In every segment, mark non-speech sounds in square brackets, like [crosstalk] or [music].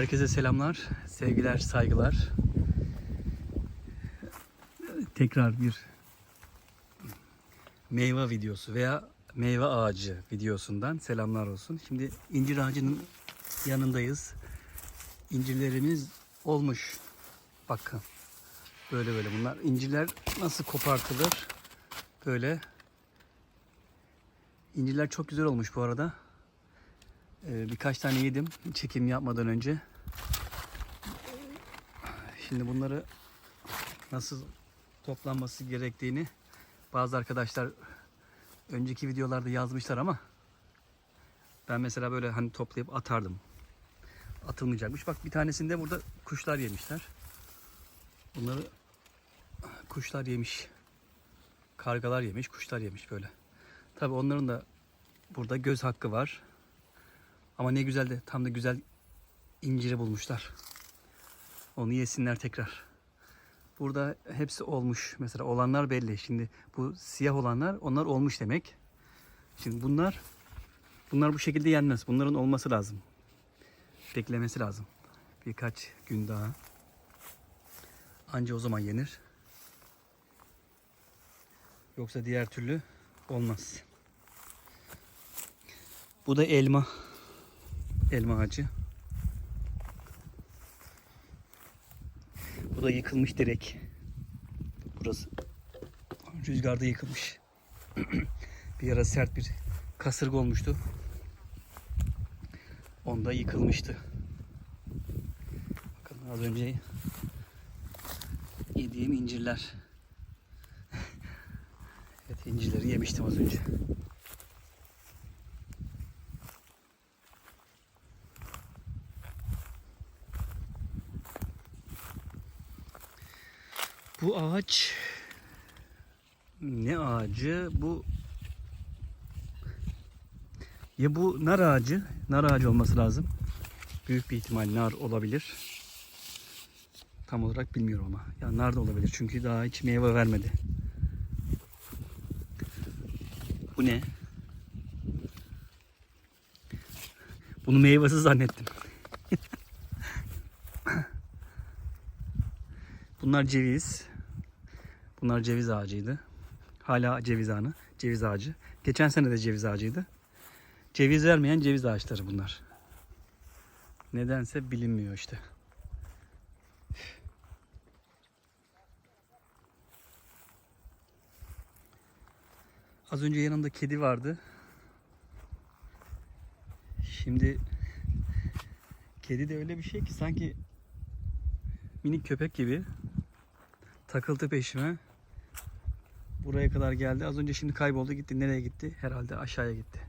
Herkese selamlar, sevgiler, saygılar. Tekrar bir meyve videosu veya meyve ağacı videosundan selamlar olsun. Şimdi incir ağacının yanındayız. İncirlerimiz olmuş. Bakın. Böyle böyle bunlar. İncirler nasıl kopartılır? Böyle. İncirler çok güzel olmuş bu arada. Ee, birkaç tane yedim çekim yapmadan önce. Şimdi bunları nasıl toplanması gerektiğini bazı arkadaşlar önceki videolarda yazmışlar ama ben mesela böyle hani toplayıp atardım. Atılmayacakmış. Bak bir tanesinde burada kuşlar yemişler. Bunları kuşlar yemiş. Kargalar yemiş, kuşlar yemiş böyle. Tabi onların da burada göz hakkı var. Ama ne güzel de tam da güzel inciri bulmuşlar. Onu yesinler tekrar. Burada hepsi olmuş. Mesela olanlar belli. Şimdi bu siyah olanlar onlar olmuş demek. Şimdi bunlar bunlar bu şekilde yenmez. Bunların olması lazım. Beklemesi lazım. Birkaç gün daha. Anca o zaman yenir. Yoksa diğer türlü olmaz. Bu da elma. Elma ağacı. Bu da yıkılmış direkt. Burası rüzgarda yıkılmış. [clears throat] bir ara sert bir kasırga olmuştu. Onda yıkılmıştı. Bakın az önce yediğim incirler. [laughs] evet incirleri yemiştim az önce. Bu ağaç ne ağacı? Bu ya bu nar ağacı, nar ağacı olması lazım. Büyük bir ihtimal nar olabilir. Tam olarak bilmiyorum ama. Ya nar da olabilir çünkü daha hiç meyve vermedi. Bu ne? Bunu meyvesiz zannettim. [laughs] Bunlar ceviz. Bunlar ceviz ağacıydı. Hala ceviz ağacı. Ceviz ağacı. Geçen sene de ceviz ağacıydı. Ceviz vermeyen ceviz ağaçları bunlar. Nedense bilinmiyor işte. Az önce yanımda kedi vardı. Şimdi kedi de öyle bir şey ki sanki minik köpek gibi takıldı peşime. Buraya kadar geldi. Az önce şimdi kayboldu gitti. Nereye gitti? Herhalde aşağıya gitti.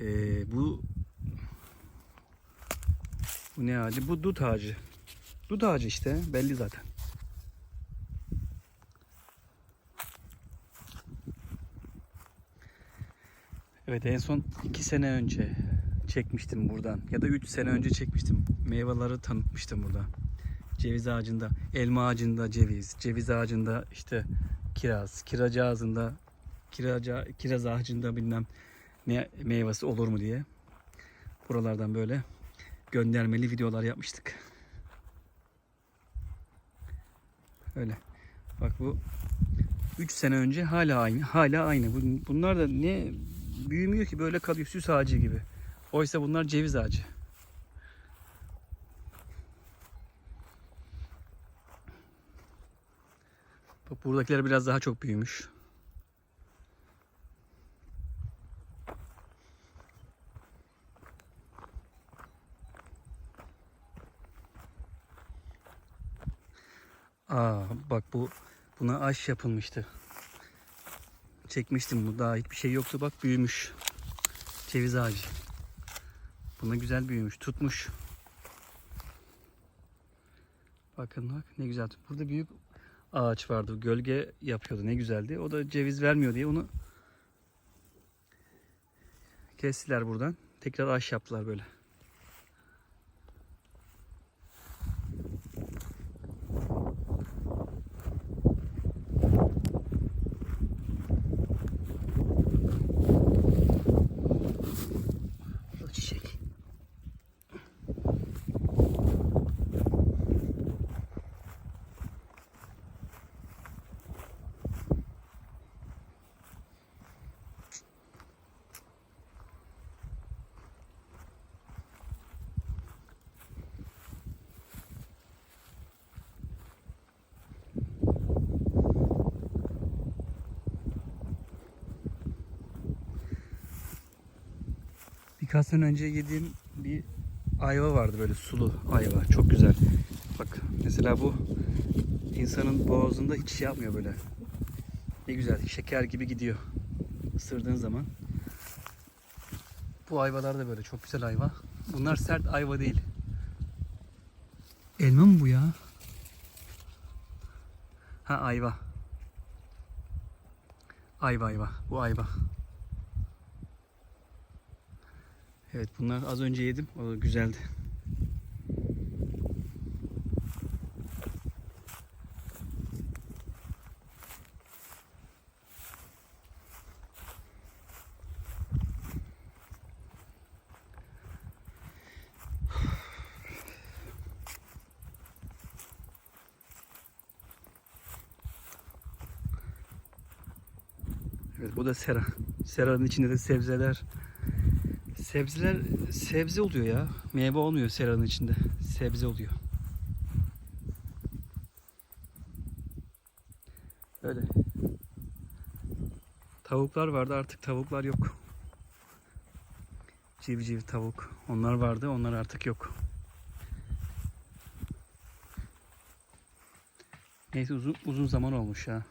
Ee, bu bu ne ağacı? Bu dut ağacı. Dut ağacı işte. Belli zaten. Evet en son iki sene önce çekmiştim buradan. Ya da 3 sene önce çekmiştim. Meyveleri tanıtmıştım burada. Ceviz ağacında, elma ağacında ceviz, ceviz ağacında işte kiraz, kiraz ağacında, kiraca, kiraz ağacında bilmem ne meyvesi olur mu diye. Buralardan böyle göndermeli videolar yapmıştık. Öyle. Bak bu 3 sene önce hala aynı. Hala aynı. Bunlar da ne büyümüyor ki böyle kalıyor süs ağacı gibi. Oysa bunlar ceviz ağacı. Bak buradakiler biraz daha çok büyümüş. Aa bak bu buna aş yapılmıştı. Çekmiştim bu daha hiçbir şey yoktu bak büyümüş. Ceviz ağacı. Buna güzel büyümüş. Tutmuş. Bakın bak ne güzel. Burada büyük ağaç vardı. Gölge yapıyordu. Ne güzeldi. O da ceviz vermiyor diye onu kestiler buradan. Tekrar ağaç yaptılar böyle. Birkaç sene önce yediğim bir ayva vardı böyle sulu ayva. Çok güzel. Bak mesela bu insanın boğazında hiç şey yapmıyor böyle. Ne güzel şeker gibi gidiyor. Isırdığın zaman. Bu ayvalar da böyle çok güzel ayva. Bunlar sert ayva değil. Elma mı bu ya? Ha ayva. Ayva ayva. Bu ayva. Evet bunlar az önce yedim. O güzeldi. Evet bu da sera. Seranın içinde de sebzeler. Sebzeler sebze oluyor ya. Meyve olmuyor seranın içinde. Sebze oluyor. Öyle. Tavuklar vardı artık tavuklar yok. Civciv tavuk. Onlar vardı onlar artık yok. Neyse uzun uzun zaman olmuş ya.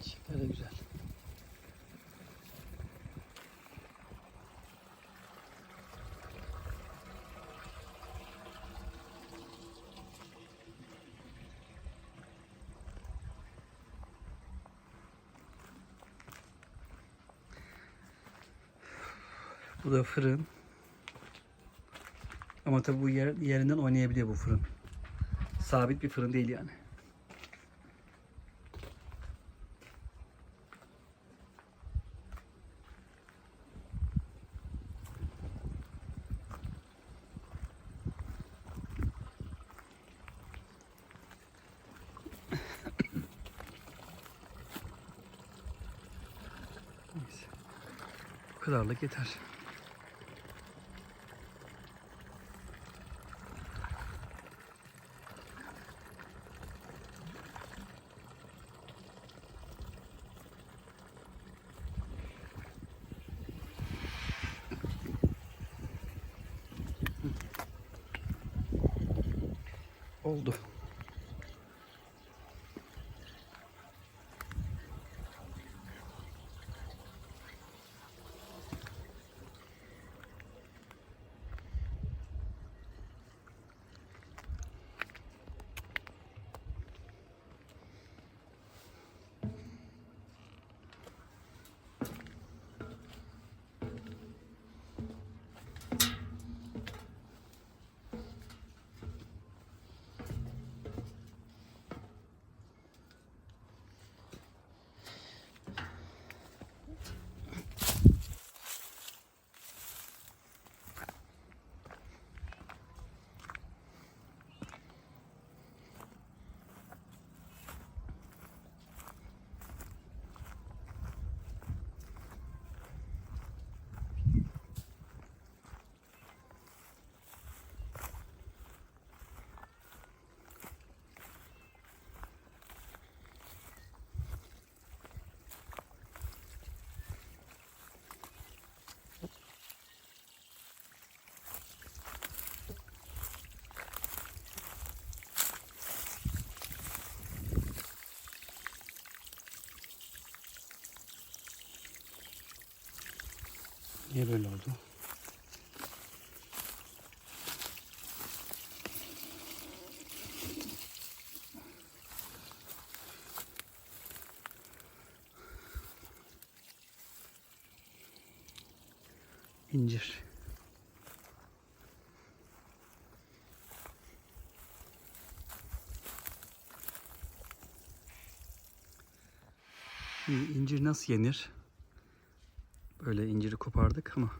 Çiçekler de güzel. Bu da fırın. Ama tabii bu yer, yerinden oynayabiliyor bu fırın. Sabit bir fırın değil yani. Kadarlık yeter. Oldu. Niye böyle oldu? İncir. Şimdi nasıl yenir? Böyle inciri kopardık ama